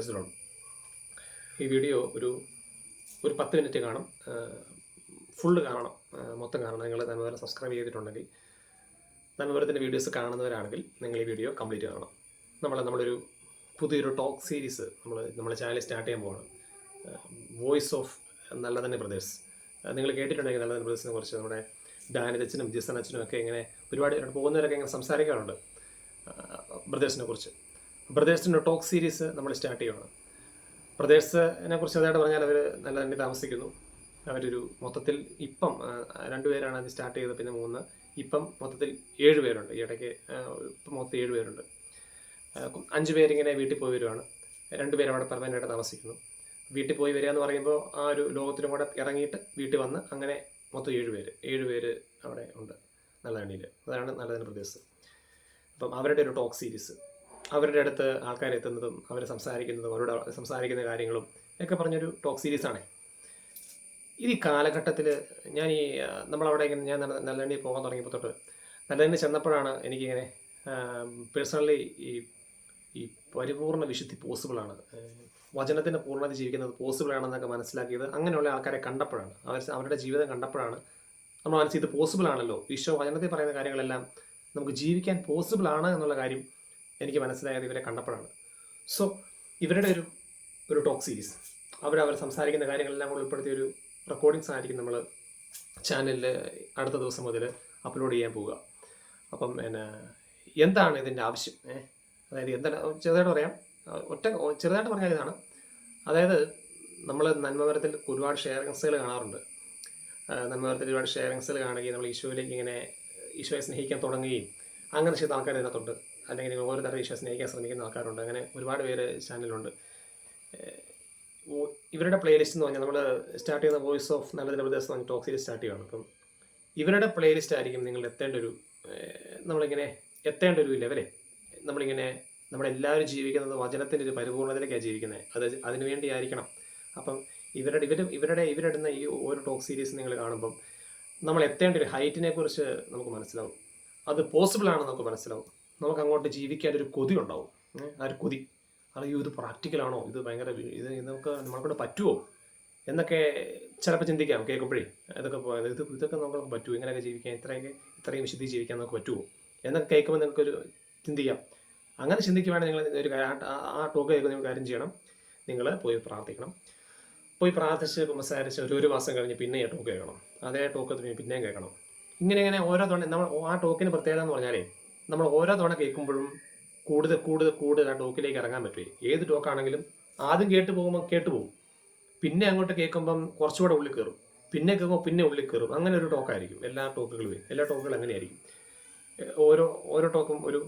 President ഈ video ഒരു ഒരു പത്ത് മിനിറ്റ് കാണും. ഫുള്ള് കാണണം. മൊത്തം കാണണം. നിങ്ങൾ നന്മവരം സബ്സ്ക്രൈബ് ചെയ്തിട്ടുണ്ടെങ്കിൽ നന്മവരത്തിന്റെ വീഡിയോസ് കാണുന്നവരാണെങ്കിൽ നിങ്ങൾ ഈ വീഡിയോ കംപ്ലീറ്റ് കാണണം. നമ്മൾ നമ്മളൊരു പുതിയൊരു ടോക്ക് സീരീസ് നമ്മൾ നമ്മുടെ ചാനൽ സ്റ്റാർട്ട് ചെയ്യാൻ പോവാണ്. വോയിസ് ഓഫ് നല്ല തന്നെ ബ്രദേഴ്സ് നിങ്ങൾ കേട്ടിട്ടുണ്ടെങ്കിൽ നല്ല തന്നെ ബ്രദേഴ്സിനെ കുറിച്ച് നമ്മുടെ ഡാനിതച്ചനും ജിസൻ അച്ഛനും ഒക്കെ ഇങ്ങനെ ഒരുപാട് പോകുന്നവരൊക്കെ ഇങ്ങനെ സംസാരിക്കാറുണ്ട്. ബ്രദേഴ്സിനെ കുറിച്ച്. ബ്രദേഴ്സിന്റെ ടോക്ക് സീരീസ് നമ്മൾ സ്റ്റാർട്ട് ചെയ്യുകയാണ് ബ്രദേഴ്സിനെ കുറിച്ച് അതായിട്ട് പറഞ്ഞാൽ അവർ നല്ല തന്നെ താമസിക്കുന്നു. അവരൊരു മൊത്തത്തിൽ ഇപ്പം രണ്ടുപേരാണ് അത് സ്റ്റാർട്ട് ചെയ്തത് പിന്നെ മൂന്ന്. ഇപ്പം മൊത്തത്തിൽ ഏഴ് പേരുണ്ട്. ഈ ഇടയ്ക്ക് മൊത്തം ഏഴ് പേരുണ്ട്. അഞ്ച് പേരിങ്ങനെ വീട്ടിൽ പോയി വരുവാണ്. രണ്ടുപേരും അവിടെ പെർമനന്റായിട്ട് താമസിക്കുന്നു. വീട്ടിൽ പോയി വരിക എന്ന് പറയുമ്പോൾ ആ ഒരു ലോകത്തിലും കൂടെ ഇറങ്ങിയിട്ട് വീട്ടിൽ വന്ന് അങ്ങനെ മൊത്തം ഏഴ് പേര് ഏഴ് പേര് അവിടെ ഉണ്ട്. നല്ല എണ്ണിയിൽ അതാണ് നല്ലതിന്റെ പ്രദേശം അപ്പം അവരുടെ ഒരു ടോക്ക് സീരീസ്. അവരുടെ അടുത്ത് ആൾക്കാർ എത്തുന്നതും അവർ സംസാരിക്കുന്നതും അവരോട് സംസാരിക്കുന്ന കാര്യങ്ങളും ഒക്കെ പറഞ്ഞൊരു ടോക്ക് സീരീസാണ് ഇത് ഈ കാലഘട്ടത്തിൽ ഞാൻ ഈ നമ്മളവിടെ ഇങ്ങനെ ഞാൻ നല്ല- നല്ലെണ്ണി പോകാൻ തുടങ്ങിയപ്പോൾ തൊട്ട് നല്ലെണ്ണി ചെന്നപ്പോഴാണ് എനിക്കിങ്ങനെ പേഴ്സണലി ഈ ഈ പരിപൂർണ വിശുദ്ധി പോസിബിളാണ് വചനത്തിന്റെ പൂർണത ജീവിക്കുന്നത് പോസിബിൾ ആണെന്നൊക്കെ മനസ്സിലാക്കിയത് അങ്ങനെയുള്ള ആൾക്കാരെ കണ്ടപ്പോഴാണ്. അവർ അവരുടെ ജീവിതം കണ്ടപ്പോഴാണ് നമ്മൾ മനസ്സിൽ ഇത് പോസിബിൾ ആണല്ലോ. ഈശോ വചനത്തിൽ പറയുന്ന കാര്യങ്ങളെല്ലാം നമുക്ക് ജീവിക്കാൻ പോസിബിൾ ആണ് എന്നുള്ള കാര്യം എനിക്ക് മനസ്സിലായത് ഇവരെ കണ്ടപ്പോഴാണ്. സോ ഇവരുടെ ഒരു ഒരു ടോക്ക് സീരീസ് അവർ സംസാരിക്കുന്ന കാര്യങ്ങളെല്ലാം കൂടെ ഉൾപ്പെടുത്തിയ ഒരു റെക്കോർഡിങ്സ് ആയിരിക്കും നമ്മൾ ചാനലിൽ അടുത്ത ദിവസം മുതൽ അപ്ലോഡ് ചെയ്യാൻ പോവുക. അപ്പം പിന്നെ എന്താണ് ഇതിന്റെ ആവശ്യം? അതായത് എന്താണ് ചെറുതായിട്ട് പറയാം. ഒറ്റ ചെറുതായിട്ട് പറഞ്ഞാൽ ഇതാണ്. അതായത് നമ്മൾ നന്മപരത്തിൽ ഒരുപാട് ഷെയറിങ്സുകൾ കാണാറുണ്ട്. ആ, നന്മപരത്തിൽ ഒരുപാട് ഷെയറിങ്സുകൾ കാണുകയും നമ്മൾ ഈശോയിലേക്ക് ഇങ്ങനെ ഈശോയെ സ്നേഹിക്കാൻ തുടങ്ങുകയും അങ്ങനെ ചെയ്ത ആൾക്കാർ ഇതിനകത്തുണ്ട്. അല്ലെങ്കിൽ നിങ്ങൾ ഓരോ തരം ഈശോയെ സ്നേഹിക്കാൻ ശ്രമിക്കുന്ന ആൾക്കാരുണ്ട്. അങ്ങനെ ഒരുപാട് പേര് ചാനലുണ്ട് ഇവരുടെ പ്ലേലിസ്റ്റ് എന്ന് പറഞ്ഞാൽ നമ്മൾ സ്റ്റാർട്ട് ചെയ്യുന്ന വോയിസ് ഓഫ് നല്ല നല്ല എന്ന് പറഞ്ഞ ടോക്ക് സീരീസ് സ്റ്റാർട്ട് ചെയ്യുകയാണ് അപ്പം ഇവരുടെ പ്ലേലിസ്റ്റ് ആയിരിക്കും നിങ്ങൾ എത്തേണ്ട ഒരു നമ്മളിങ്ങനെ എത്തേണ്ട ഒരു ലെവലേ നമ്മളിങ്ങനെ നമ്മളെല്ലാവരും ജീവിക്കുന്നത് വചനത്തിന്റെ ഒരു പരിപൂർണതയിലേക്കാണ് ജീവിക്കുന്നത്. അത് അതിന് വേണ്ടി ആയിരിക്കണം അപ്പം ഇവരുടെ ഇവർ ഇവരുടെ ഇവരിടുന്ന ഈ ഓരോ ടോക്ക് സീരീസ് നിങ്ങൾ കാണുമ്പം നമ്മൾ എത്തേണ്ട ഒരു ഹൈറ്റിനെ കുറിച്ച് നമുക്ക് മനസ്സിലാവും. അത് പോസിബിൾ ആണെന്ന് നമുക്ക് മനസ്സിലാവും. നമുക്ക് അങ്ങോട്ട് ജീവിക്കാൻ ഒരു കൊതി ഉണ്ടാവും ആ ഒരു കൊതി. അയ്യോ ഇത് പ്രാക്ടിക്കലാണോ? ഇത് ഭയങ്കര ഇത് നമുക്ക് നമ്മളെക്കൊണ്ട് പറ്റുമോ എന്നൊക്കെ ചിലപ്പോൾ ചിന്തിക്കാം കേൾക്കുമ്പോഴേ. ഇതൊക്കെ ഇത് ഇതൊക്കെ നമുക്ക് പറ്റുമോ ഇങ്ങനെയൊക്കെ ജീവിക്കാൻ ഇത്രയൊക്കെ ഇത്രയും വിശുദ്ധി ജീവിക്കാൻ നമുക്ക് പറ്റുമോ എന്നൊക്കെ കേൾക്കുമ്പോൾ നിങ്ങൾക്കൊരു ചിന്തിക്കാം. അങ്ങനെ ചിന്തിക്കുവാണെങ്കിൽ നിങ്ങൾ ഒരു ആ- ടോക്ക് കേൾക്കുന്ന നിങ്ങൾ കാര്യം ചെയ്യണം. നിങ്ങൾ പോയി പ്രാർത്ഥിക്കണം. പോയി പ്രാർത്ഥിച്ച് സംസാരിച്ച് ഒരു ഒരു മാസം കഴിഞ്ഞ് പിന്നെ ഈ ടോക്ക് കേൾക്കണം. അതേ ടോക്ക് പിന്നെ പിന്നെയും കേൾക്കണം. ഇങ്ങനെ ഇങ്ങനെ ഓരോ തവണ നമ്മൾ ആ ടോക്കിന് പ്രത്യേകത എന്ന് പറഞ്ഞാലേ നമ്മൾ ഓരോ തവണ കേൾക്കുമ്പോഴും കൂടുതൽ കൂടുതൽ കൂടുതൽ ആ ടോക്കിലേക്ക് ഇറങ്ങാൻ പറ്റുമേ ഏത് ടോക്കാണെങ്കിലും ആദ്യം കേട്ട് പോകുമ്പോൾ കേട്ട് പോകും. പിന്നെ അങ്ങോട്ട് കേൾക്കുമ്പം കുറച്ചുകൂടെ ഉള്ളിൽ കയറും. പിന്നെ കേൾക്കുമ്പോൾ പിന്നെ ഉള്ളിൽ കയറും. അങ്ങനെ ഒരു ടോക്കായിരിക്കും. എല്ലാ ടോക്കുകളും എല്ലാ ടോക്കുകളും അങ്ങനെയായിരിക്കും. ഓരോ ഓരോ ടോക്കും ഒരു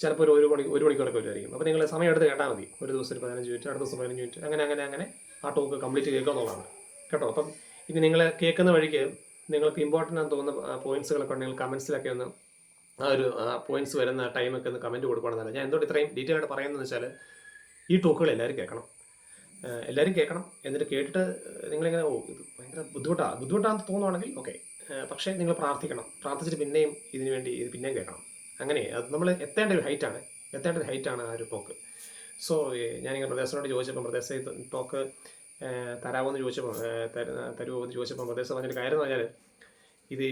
ചിലപ്പോൾ ഒരു ഒരു മണി ഒരു മണിക്കൂറൊക്കെ വരുമായിരിക്കും. അപ്പോൾ നിങ്ങൾ സമയം എടുത്ത് കേട്ടാൽ മതി. ഒരു ദിവസം ഒരു പതിനഞ്ച് മിനിറ്റ് അടുത്ത ദിവസം പതിനഞ്ച് മിനിറ്റ് അങ്ങനെ അങ്ങനെ അങ്ങനെ ആ ടോക്ക് കംപ്ലീറ്റ് കേൾക്കുക എന്നുള്ളതാണ്. കേട്ടോ? അപ്പം ഇനി നിങ്ങൾ കേൾക്കുന്ന വഴിക്ക് നിങ്ങൾക്ക് ഇമ്പോർട്ടന്റ് ആണെന്ന് തോന്നുന്ന പോയിന്റ്സുകളൊക്കെ ഉണ്ടെങ്കിൽ കമൻസിലൊക്കെ ഒന്ന് ആ ഒരു പോയിന്റ്സ് വരുന്ന ടൈമൊക്കെ ഒന്ന് കമന്റ് കൊടുക്കുകയാണെന്നല്ല ഞാൻ എന്തുകൊണ്ട് ഇത്രയും ഡീറ്റെയിൽ ആയിട്ട് പറയുന്നതെന്ന് വെച്ചാൽ ഈ ടോക്കുകൾ എല്ലാവരും കേൾക്കണം. എല്ലാവരും കേൾക്കണം. എന്നിട്ട് കേട്ടിട്ട് നിങ്ങളിങ്ങനെ ഓ ഇത് ഭയങ്കര ബുദ്ധിമുട്ടാണ് ബുദ്ധിമുട്ടാണെന്ന് തോന്നുവാണെങ്കിൽ ഓക്കെ പക്ഷേ നിങ്ങൾ പ്രാർത്ഥിക്കണം. പ്രാർത്ഥിച്ചിട്ട് പിന്നെയും ഇതിനു വേണ്ടി ഇത് പിന്നെയും കേൾക്കണം. അങ്ങനെ അത് നമ്മൾ എത്തേണ്ട ഒരു ഹൈറ്റാണ് എത്തേണ്ട ഒരു ഹൈറ്റാണ് ആ ഒരു ടോക്ക് സോ ഞാനിങ്ങനെ പ്രദേശനോട് ചോദിച്ചപ്പോൾ പ്രദേശ ടോക്ക് തരാമോ എന്ന് ചോദിച്ചപ്പോൾ തരുമോ എന്ന് ചോദിച്ചപ്പോൾ പ്രദേശം പറഞ്ഞൊരു കാര്യം എന്ന് പറഞ്ഞാൽ ഇത്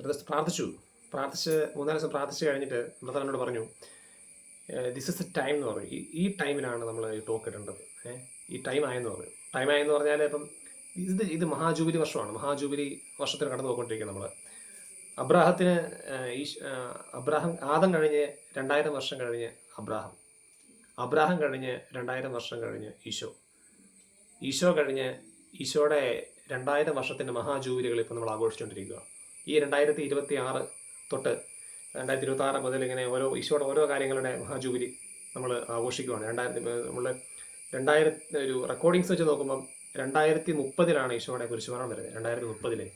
പ്രാർത്ഥിച്ചു. പ്രാർത്ഥിച്ച് മൂന്നാൽ ദിവസം പ്രാർത്ഥിച്ച് കഴിഞ്ഞിട്ട് ബ്രദർ എന്നോട് പറഞ്ഞു ദിസ് ഇസ് എ ടൈം എന്ന് പറഞ്ഞു. ഈ ഈ ടൈമിലാണ് നമ്മൾ ഈ ടോക്ക് ഇടേണ്ടത്. ഈ ടൈം ആയെന്ന് പറഞ്ഞു. ടൈം ആയെന്ന് പറഞ്ഞാൽ ഇപ്പം ഇത് ഇത് മഹാജൂബിലി വർഷമാണ്. മഹാജൂബിലി വർഷത്തിൽ കടന്നു പോയിക്കൊണ്ടിരിക്കുക നമ്മൾ അബ്രാഹത്തിന് ഈ അബ്രാഹം ആദം കഴിഞ്ഞ് രണ്ടായിരം വർഷം കഴിഞ്ഞ് അബ്രാഹം. അബ്രാഹം കഴിഞ്ഞ് രണ്ടായിരം വർഷം കഴിഞ്ഞ് ഈശോ. ഈശോ കഴിഞ്ഞ് ഈശോയുടെ രണ്ടായിരം വർഷത്തിന്റെ മഹാജൂബിലികൾ ഇപ്പം നമ്മൾ ആഘോഷിച്ചുകൊണ്ടിരിക്കുക ഈ രണ്ടായിരത്തി ഇരുപത്തി ആറ് തൊട്ട് രണ്ടായിരത്തി ഇരുപത്തി ആറ് മുതൽ ഇങ്ങനെ ഓരോ ഈശോയുടെ ഓരോ കാര്യങ്ങളുടെ മഹാജൂബിലി നമ്മൾ ആഘോഷിക്കുകയാണ് രണ്ടായിരത്തി നമ്മൾ രണ്ടായിരത്തി ഒരു റെക്കോർഡിങ്സ് വെച്ച് നോക്കുമ്പം രണ്ടായിരത്തി മുപ്പതിലാണ് ഈശോയുടെ കുരിശുമരണം വരുന്നത്. രണ്ടായിരത്തി മുപ്പതിലെ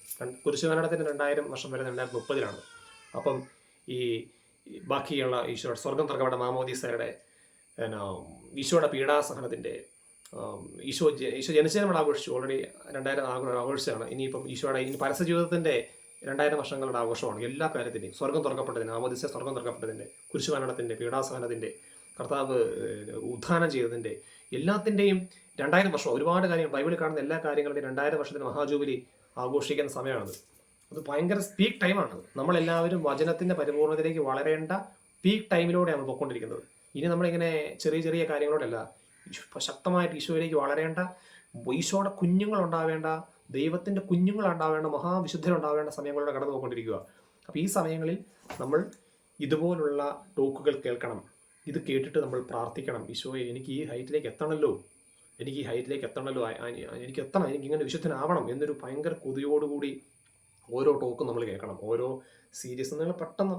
കുരിശുമരണത്തിന് രണ്ടായിരം വർഷം വരുന്നത് രണ്ടായിരത്തി മുപ്പതിലാണ് അപ്പം ഈ ബാക്കിയുള്ള ഈശോ സ്വർഗം തർക്കപ്പെട്ട മാമോദീസയുടെ എന്നാ, ഈശോയുടെ പീഡാസഹനത്തിന്റെ ഈശോ ഈശോ ജനിച്ചതിനോട് ആഘോഷിച്ചു. ഓൾറെഡി രണ്ടായിരം ആഘോഷിച്ചാണ് ഇനിയിപ്പം ഈശോയുടെ ഇനി പരസ്യ ജീവിതത്തിന്റെ രണ്ടായിരം വർഷങ്ങളുടെ ആഘോഷമാണ്. എല്ലാ കാര്യത്തിന്റെയും സ്വർഗം തുറക്കപ്പെട്ടതിന് ആമോദിച്ച സ്വർഗം തുറക്കപ്പെട്ടതിന്റെ കുരിശുമരണത്തിന്റെ പീഡാസഹനത്തിന്റെ കർത്താവ് ഉദ്ധാനം ചെയ്തതിന്റെ എല്ലാത്തിന്റെയും രണ്ടായിരം വർഷം. ഒരുപാട് കാര്യങ്ങൾ. ബൈബിളിൽ കാണുന്ന എല്ലാ കാര്യങ്ങളുടെയും രണ്ടായിരം വർഷത്തിന് മഹാജൂബിലി ആഘോഷിക്കുന്ന സമയമാണത്. അത് ഭയങ്കര പീക്ക് ടൈമാണ് നമ്മളെല്ലാവരും വചനത്തിന്റെ പരിപൂർണതയിലേക്ക് വളരേണ്ട പീക്ക് ടൈമിലൂടെ നമ്മൾ പൊയ്ക്കൊണ്ടിരിക്കുന്നത്. ഇനി നമ്മളിങ്ങനെ ചെറിയ ചെറിയ കാര്യങ്ങളോടല്ല ശക്തമായിട്ട് ഈശോയിലേക്ക് വളരേണ്ട ഈശോയുടെ കുഞ്ഞുങ്ങളുണ്ടാവേണ്ട ദൈവത്തിന്റെ കുഞ്ഞുങ്ങളുണ്ടാവേണ്ട മഹാവിശുദ്ധരുണ്ടാവേണ്ട സമയങ്ങളിലൂടെ കടന്നു പോയിക്കൊണ്ടിരിക്കുക അപ്പോൾ ഈ സമയങ്ങളിൽ നമ്മൾ ഇതുപോലുള്ള ടോക്കുകൾ കേൾക്കണം. ഇത് കേട്ടിട്ട് നമ്മൾ പ്രാർത്ഥിക്കണം. ഈശോയെ എനിക്ക് ഈ ഹൈറ്റിലേക്ക് എത്തണമല്ലോ എനിക്ക് ഈ ഹൈറ്റിലേക്ക് എത്തണമല്ലോ എനിക്ക് എത്തണം. എനിക്ക് ഇങ്ങനെ വിശുദ്ധനാവണം എന്നൊരു ഭയങ്കര കൊതിയോടുകൂടി ഓരോ ടോക്കും നമ്മൾ കേൾക്കണം. ഓരോ സീരീസ് നിങ്ങൾ പെട്ടെന്ന്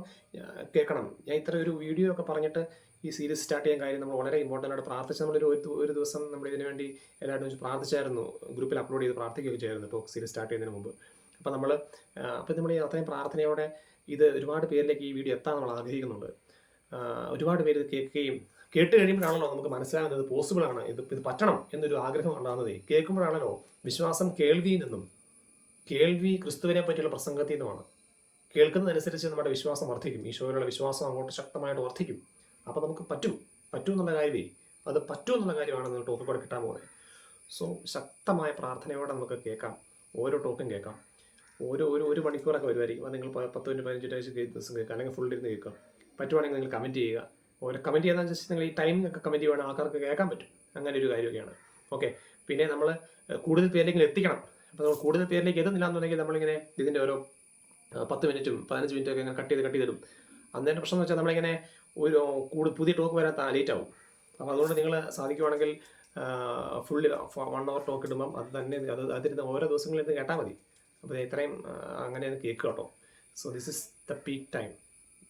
കേൾക്കണം. ഞാൻ ഇത്ര ഒരു വീഡിയോ ഒക്കെ പറഞ്ഞിട്ട് ഈ സീരീസ് സ്റ്റാർട്ട് ചെയ്യാൻ കാര്യം നമ്മൾ വളരെ ഇമ്പോർട്ടന്റ് ആയിട്ട് പ്രാർത്ഥിച്ച് നമ്മളൊരു ഒരു ദിവസം നമ്മൾ ഇതിനു വേണ്ടി എല്ലാവരും വെച്ച് പ്രാർത്ഥിച്ചായിരുന്നു. ഗ്രൂപ്പിൽ അപ്ലോഡ് ചെയ്ത് പ്രാർത്ഥിക്കുകയൊക്കെ ചെയ്യായിരുന്നു ഇപ്പോൾ സീരീസ് സ്റ്റാർട്ട് ചെയ്യുന്നതിന് മുമ്പ്. അപ്പോൾ നമ്മൾ അപ്പോൾ നമ്മൾ അത്രയും പ്രാർത്ഥനയോടെ ഇത് ഒരുപാട് പേരിലേക്ക് ഈ വീഡിയോ എത്താൻ നമ്മൾ ആഗ്രഹിക്കുന്നുണ്ട്. ഒരുപാട് പേര് ഇത് കേൾക്കുകയും കേട്ട് കഴിയുമ്പോഴാണല്ലോ നമുക്ക് മനസ്സിലാകുന്നത് പോസിബിൾ ആണ്. ഇത് ഇത് പറ്റണം എന്നൊരു ആഗ്രഹം ഉണ്ടാകുന്നതേ. കേൾക്കുമ്പോഴാണല്ലോ വിശ്വാസം കേൾവിയിൽ നിന്നും കേൾവി ക്രിസ്തുവിനെ പറ്റിയുള്ള പ്രസംഗത്തിൽ നിന്നുമാണ്. കേൾക്കുന്നതനുസരിച്ച് നമ്മുടെ വിശ്വാസം വർദ്ധിക്കും. ഈശോയിലുള്ള വിശ്വാസം അങ്ങോട്ട് ശക്തമായിട്ട് വർദ്ധിക്കും. അപ്പോൾ നമുക്ക് പറ്റും. പറ്റും എന്നുള്ള കാര്യമേ. അത് പറ്റും എന്നുള്ള കാര്യമാണ് നിങ്ങൾ ടോക്കിൽ കൂടെ കിട്ടാൻ പോകുന്നത് സോ ശക്തമായ പ്രാർത്ഥനയോടെ നമുക്ക് കേൾക്കാം. ഓരോ ടോക്കും കേൾക്കാം. ഓരോ ഒരു ഒരു മണിക്കൂറൊക്കെ വരുമായിരിക്കും അത് നിങ്ങൾ പത്ത് മിനിറ്റ് പതിനഞ്ച് മിനിറ്റ് ദിവസം കേൾക്കുക. അല്ലെങ്കിൽ ഫുൾ ഇരുന്ന് കേൾക്കുക. പറ്റുവാണെങ്കിൽ നിങ്ങൾ കമന്റ് ചെയ്യുക. ഓരോ കമന്റ് ചെയ്യാന്ന് വെച്ചാൽ നിങ്ങൾ ഈ ടൈം ഒക്കെ കമന്റ് ചെയ്യുവാണെങ്കിൽ ആൾക്കാർക്ക് കേൾക്കാൻ പറ്റും. അങ്ങനെ ഒരു കാര്യമൊക്കെയാണ്. ഓക്കെ പിന്നെ നമ്മൾ കൂടുതൽ പേരിലേക്ക് എത്തിക്കണം. അപ്പോൾ നമ്മൾ കൂടുതൽ പേരിലേക്ക് എത്തുന്നില്ല എന്നുണ്ടെങ്കിൽ നമ്മളിങ്ങനെ ഇതിന്റെ ഓരോ പത്ത് മിനിറ്റും പതിനഞ്ച് മിനിറ്റും ഒക്കെ ഇങ്ങനെ കട്ട് ചെയ്ത് കട്ട് ചെയ്തിടും അന്നേരം പ്രശ്നം എന്ന് വെച്ചാൽ നമ്മളിങ്ങനെ ഒരു കൂടുതൽ പുതിയ ടോക്ക് വരാൻ ലേറ്റ് ആവും. അപ്പോൾ അതുകൊണ്ട് നിങ്ങൾ സാധിക്കുവാണെങ്കിൽ ഫുള്ളി വൺ അവർ ടോക്ക് ഇടുമ്പം അത് തന്നെ അത് അതിരുന്ന് ഓരോ ദിവസങ്ങളിൽ ഇത് കേട്ടാൽ മതി. അപ്പോൾ ഇത്രയും അങ്ങനെ കേൾക്കുക കേട്ടോ. So this is the peak time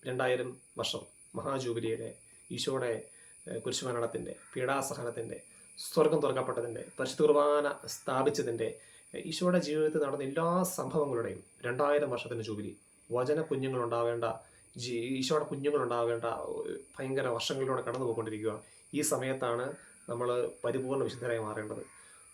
രണ്ടായിരം വർഷം മഹാജൂബിലിയുടെ ഈശോയുടെ കുരിശുമരണത്തിന്റെ പീഡാസഹനത്തിന്റെ സ്വർഗം തുറക്കപ്പെട്ടതിന്റെ പരിശുദ്ധ കുർബാന സ്ഥാപിച്ചതിന്റെ ഈശോയുടെ ജീവിതത്തിൽ നടന്ന എല്ലാ സംഭവങ്ങളുടെയും രണ്ടായിരം വർഷത്തിന്റെ ജൂബിലി. വചന കുഞ്ഞുങ്ങളുണ്ടാവേണ്ട ഈശോയുടെ കുഞ്ഞുങ്ങളുണ്ടാവേണ്ട ഏഹ്, ഭയങ്കര വർഷങ്ങളിലൂടെ കടന്നു പോയിക്കൊണ്ടിരിക്കുക ഈ സമയത്താണ് നമ്മൾ പരിപൂർണ വിശുദ്ധരായി മാറേണ്ടത്.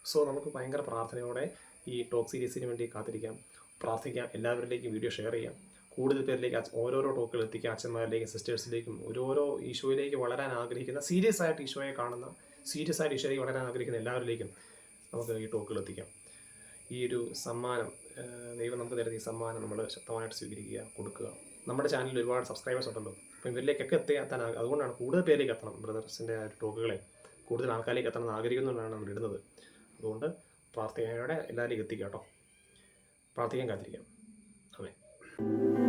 സോ നമുക്ക് ഭയങ്കര പ്രാർത്ഥനയോടെ ഈ ടോക്ക് സീരീസിന് വേണ്ടി കാത്തിരിക്കാം. പ്രാർത്ഥിക്കാം. എല്ലാവരിലേക്കും വീഡിയോ ഷെയർ ചെയ്യാം. കൂടുതൽ പേരിലേക്ക് ഓരോരോ ടോക്കുകൾ എത്തിക്കാം. അച്ഛന്മാരിലേക്കും സിസ്റ്റേഴ്സിലേക്കും ഓരോരോ ഈശോയിലേക്ക് വളരാൻ ആഗ്രഹിക്കുന്ന സീരിയസ് ആയിട്ട് ഈശോയെ കാണുന്ന സീരിയസ് ആയിട്ട് ഈശോയിലേക്ക് വളരാൻ ആഗ്രഹിക്കുന്ന എല്ലാവരിലേക്കും നമുക്ക് ഈ ടോക്കുകൾ എത്തിക്കാം. ഈ ഒരു സമ്മാനം ദൈവം നമുക്ക് തരുന്ന ഈ സമ്മാനം നമ്മൾ ശക്തമായിട്ട് സ്വീകരിക്കുക കൊടുക്കുക. നമ്മുടെ ചാനലിൽ ഒരുപാട് സബ്സ്ക്രൈബേഴ്സ് ഉണ്ടല്ലോ. അപ്പോൾ ഇവരിലേക്കൊക്കെ എത്തിയെത്താൻ അതുകൊണ്ടാണ് കൂടുതൽ പേരിലേക്ക് എത്തണം. ബ്രദർസിന്റെ ആ ടോക്കുകളെ കൂടുതൽ ആൾക്കാരിലേക്ക് എത്തണം എന്ന് ആഗ്രഹിക്കുന്നതുകൊണ്ടാണ് നമ്മൾ ഇടുന്നത്. അതുകൊണ്ട് പ്രാർത്ഥനയോടെ എല്ലാവരിലേക്കും എത്തിക്കാം കേട്ടോ. പ്രാർത്ഥിക്കാൻ കാത്തിരിക്കാം. അതെ